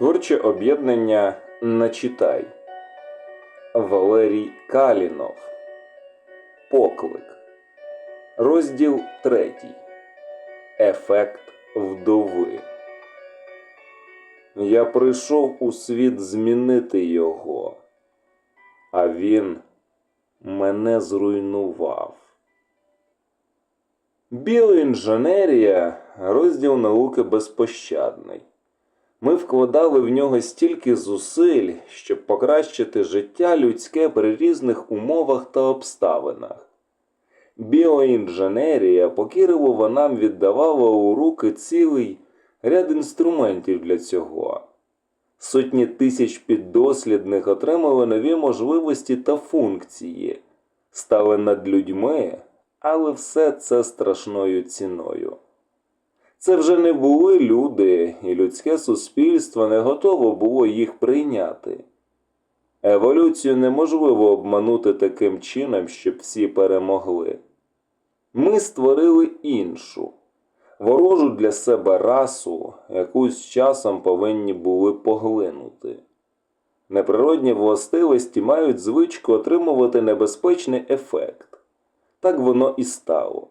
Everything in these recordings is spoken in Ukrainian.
Творче об'єднання Начитай. Валерій Калінов. Поклик. Розділ третій. Ефект вдови. Я прийшов у світ змінити його, а він мене зруйнував. Біоінженерія розділ науки безпощадний. Ми вкладали в нього стільки зусиль, щоб покращити життя людське при різних умовах та обставинах. Біоінженерія покірливо нам віддавала у руки цілий ряд інструментів для цього. Сотні тисяч піддослідних отримали нові можливості та функції, стали над людьми, але все це страшною ціною. Це вже не були люди, людське суспільство не готово було їх прийняти. Еволюцію неможливо обманути таким чином, щоб всі перемогли. Ми створили іншу, ворожу для себе расу, яку з часом повинні були поглинути. Неприродні властивості мають звичку отримувати небезпечний ефект. Так воно і стало.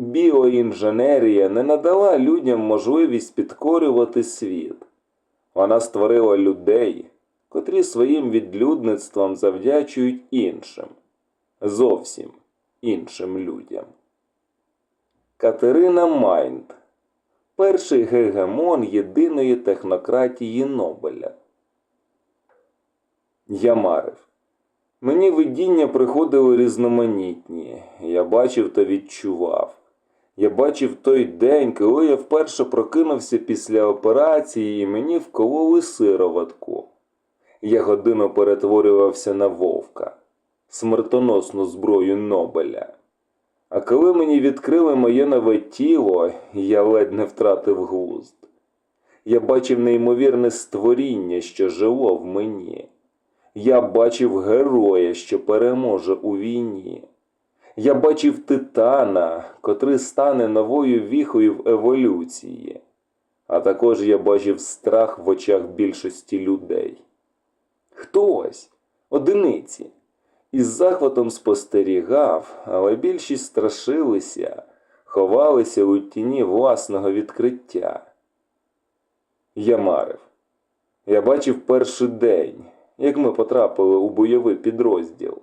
Біоінженерія не надала людям можливість підкорювати світ. Вона створила людей, котрі своїм відлюдництвом завдячують іншим, зовсім іншим людям. Катерина Майнд перший гегемон єдиної технократії Нобеля. Ямарев. Мені видіння приходили різноманітні. Я бачив та відчував. Я бачив той день, коли я вперше прокинувся після операції і мені вкололи сироватку. Я годину перетворювався на вовка, смертоносну зброю Нобеля. А коли мені відкрили моє нове тіло, я ледь не втратив глузд. Я бачив неймовірне створіння, що жило в мені. Я бачив героя, що переможе у війні. Я бачив титана, котрий стане новою віхою в еволюції. А також я бачив страх в очах більшості людей. Хтось, одиниці, із захватом спостерігав, але більшість страшилися, ховалися у тіні власного відкриття. Я марив. Я бачив перший день, як ми потрапили у бойовий підрозділ.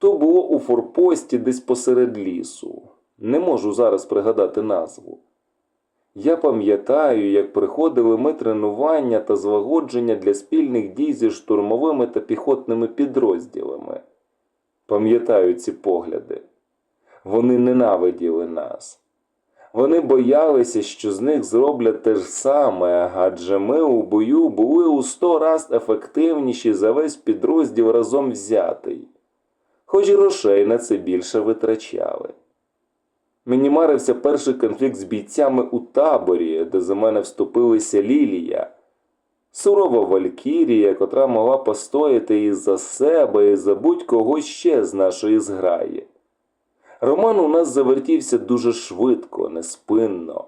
То було у форпості десь посеред лісу. Не можу зараз пригадати назву. Я пам'ятаю, як приходили ми тренування та злагодження для спільних дій зі штурмовими та піхотними підрозділами. Пам'ятаю ці погляди. Вони ненавиділи нас. Вони боялися, що з них зроблять те ж саме, адже ми у бою були у сто раз ефективніші за весь підрозділ разом взятий хоч грошей на це більше витрачали. Мені марився перший конфлікт з бійцями у таборі, де за мене вступилися Лілія, сурова Валькірія, котра могла постояти і за себе, і за будь-кого ще з нашої зграї. Роман у нас завертівся дуже швидко, неспинно.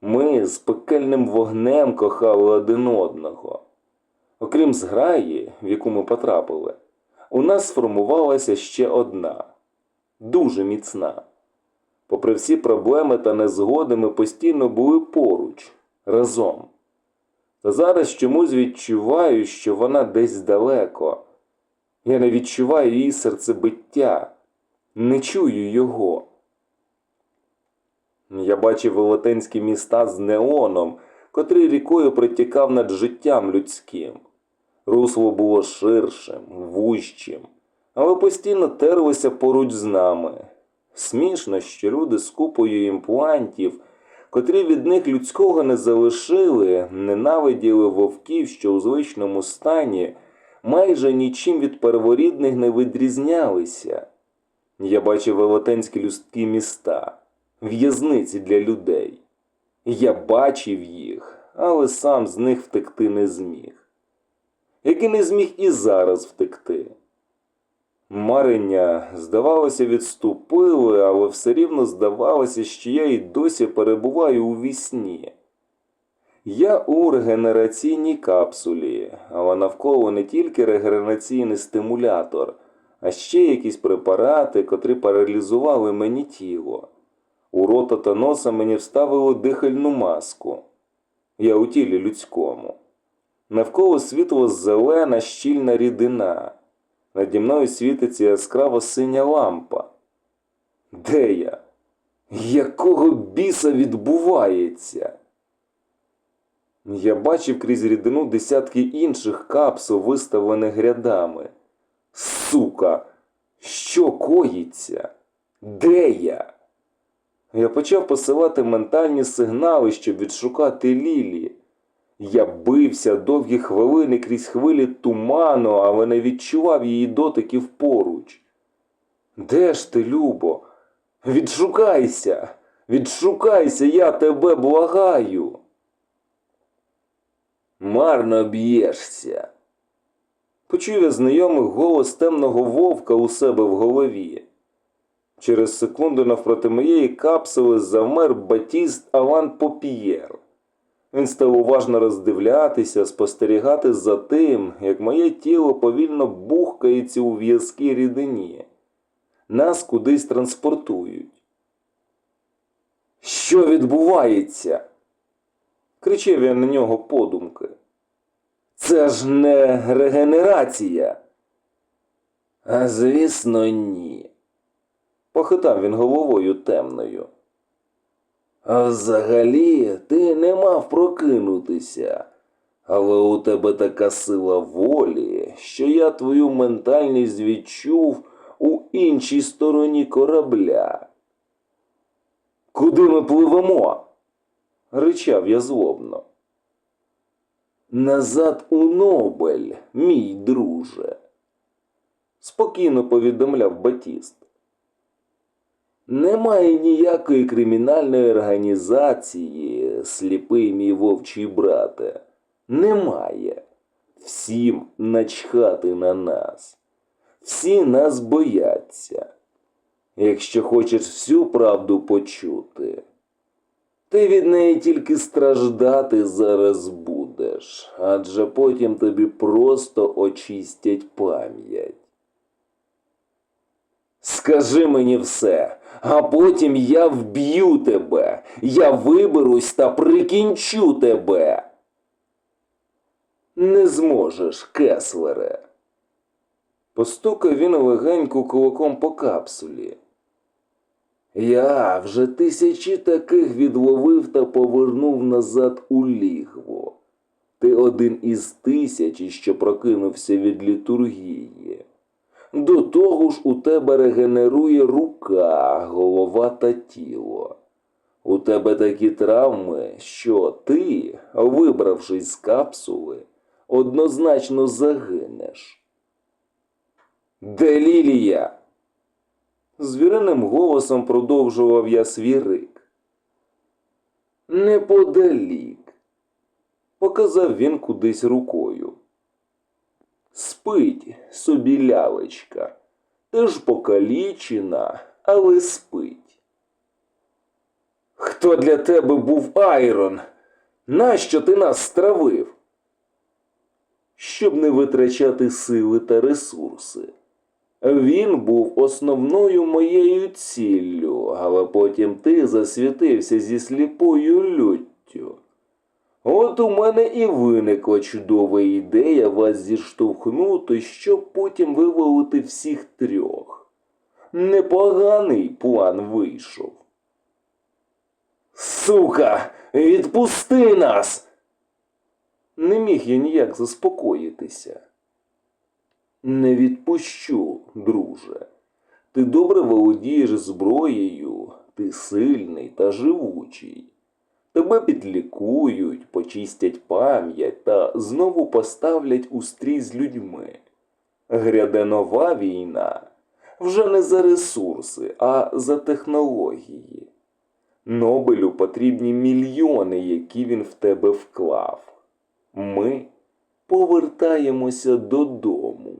Ми з пекельним вогнем кохали один одного. Окрім зграї, в яку ми потрапили, у нас сформувалася ще одна, дуже міцна. Попри всі проблеми та незгоди, ми постійно були поруч, разом. Та зараз чомусь відчуваю, що вона десь далеко. Я не відчуваю її серцебиття, не чую його. Я бачив велетенські міста з неоном, котрий рікою притікав над життям людським. Русло було ширшим, вужчим, але постійно терлося поруч з нами. Смішно, що люди з купою імплантів, котрі від них людського не залишили, ненавиділи вовків, що у звичному стані майже нічим від перворідних не відрізнялися. Я бачив велетенські людські міста, в'язниці для людей. Я бачив їх, але сам з них втекти не зміг який не зміг і зараз втекти. Марення, здавалося, відступили, але все рівно здавалося, що я й досі перебуваю у вісні. Я у регенераційній капсулі, але навколо не тільки регенераційний стимулятор, а ще якісь препарати, котрі паралізували мені тіло. У рота та носа мені вставили дихальну маску. Я у тілі людському. Навколо світло зелена щільна рідина. Наді мною світиться яскрава синя лампа. Де я? Якого біса відбувається? Я бачив крізь рідину десятки інших капсул, виставлених рядами. Сука, що коїться? Де я? Я почав посилати ментальні сигнали, щоб відшукати Лілі. Я бився довгі хвилини крізь хвилі туману, але не відчував її дотиків поруч. Де ж ти, Любо? Відшукайся, відшукайся, я тебе благаю. Марно б'єшся. Почув я знайомий голос темного вовка у себе в голові. Через секунду навпроти моєї капсули завмер Батіст Алан Попієр. Він став уважно роздивлятися, спостерігати за тим, як моє тіло повільно бухкається у в'язкій рідині. Нас кудись транспортують. Що відбувається? кричав я на нього подумки. Це ж не регенерація. А звісно, ні. Похитав він головою темною. А взагалі ти не мав прокинутися, але у тебе така сила волі, що я твою ментальність відчув у іншій стороні корабля. Куди ми пливемо? ричав я злобно. Назад у Нобель, мій друже, спокійно повідомляв Батіст. Немає ніякої кримінальної організації, сліпий мій вовчий брате. Немає. Всім начхати на нас. Всі нас бояться. Якщо хочеш всю правду почути, ти від неї тільки страждати зараз будеш, адже потім тобі просто очистять пам'ять. Скажи мені все, а потім я вб'ю тебе, я виберусь та прикінчу тебе. Не зможеш, Кеслере. Постукав він легенько кулаком по капсулі. Я вже тисячі таких відловив та повернув назад у лігво. Ти один із тисячі, що прокинувся від літургії. До того ж у тебе регенерує рука, голова та тіло. У тебе такі травми, що ти, вибравшись з капсули, однозначно загинеш. Де Лілія? Звіриним голосом продовжував я свій рик. Неподалік, показав він кудись рукою. Спить собі лялечка, теж покалічена, але спить. Хто для тебе був Айрон? Нащо ти нас стравив? Щоб не витрачати сили та ресурси. Він був основною моєю ціллю, але потім ти засвітився зі сліпою люттю. От у мене і виникла чудова ідея вас зіштовхнути, щоб потім вивалити всіх трьох. Непоганий план вийшов. Сука, відпусти нас! Не міг я ніяк заспокоїтися. Не відпущу, друже. Ти добре володієш зброєю, ти сильний та живучий. Тебе підлікують, почистять пам'ять та знову поставлять у стрій з людьми. Гряде нова війна вже не за ресурси, а за технології. Нобелю потрібні мільйони, які він в тебе вклав. Ми повертаємося додому.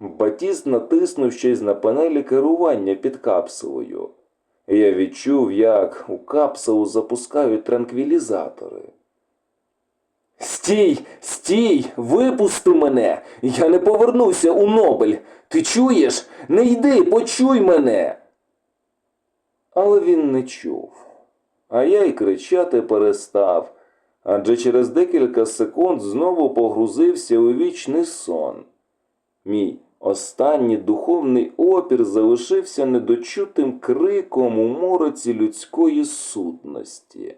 Батіст натиснув щось на панелі керування під капсулою. Я відчув, як у капсулу запускають транквілізатори. Стій, стій, випусти мене. Я не повернуся у Нобель. Ти чуєш? Не йди, почуй мене. Але він не чув. А я й кричати перестав, адже через декілька секунд знову погрузився у вічний сон. Мій останній духовний опір залишився недочутим криком у мороці людської сутності.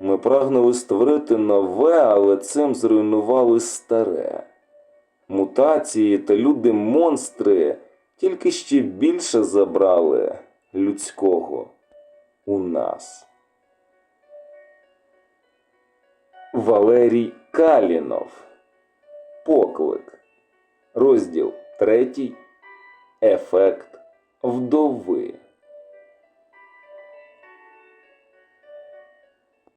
Ми прагнули створити нове, але цим зруйнували старе. Мутації та люди-монстри тільки ще більше забрали людського у нас. Валерій Калінов. Поклик. Розділ третій. Ефект вдови.